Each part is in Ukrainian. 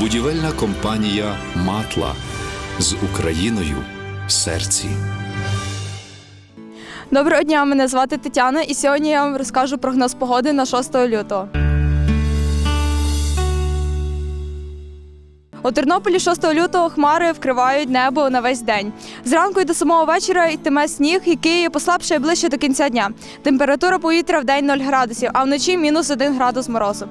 Будівельна компанія Матла з Україною в серці. Доброго дня, мене звати Тетяна, і сьогодні я вам розкажу прогноз погоди на 6 лютого. У Тернополі 6 лютого хмари вкривають небо на весь день. Зранку і до самого вечора йтиме сніг, який послабшає ближче до кінця дня. Температура повітря в день 0 градусів, а вночі мінус 1 градус морозу.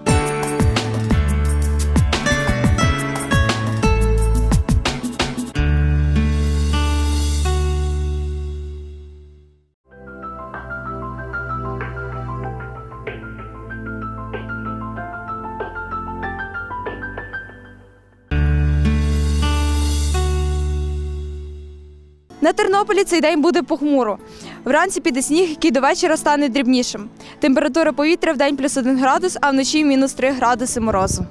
На Тернополі цей день буде похмуро. Вранці піде сніг, який до вечора стане дрібнішим. Температура повітря в день плюс 1 градус, а вночі мінус 3 градуси морозу.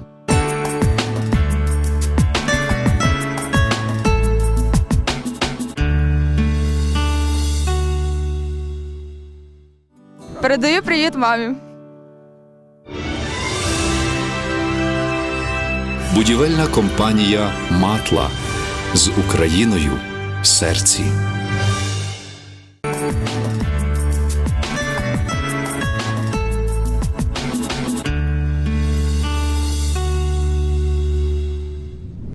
Передаю привіт мамі. Будівельна компанія Матла з Україною серці.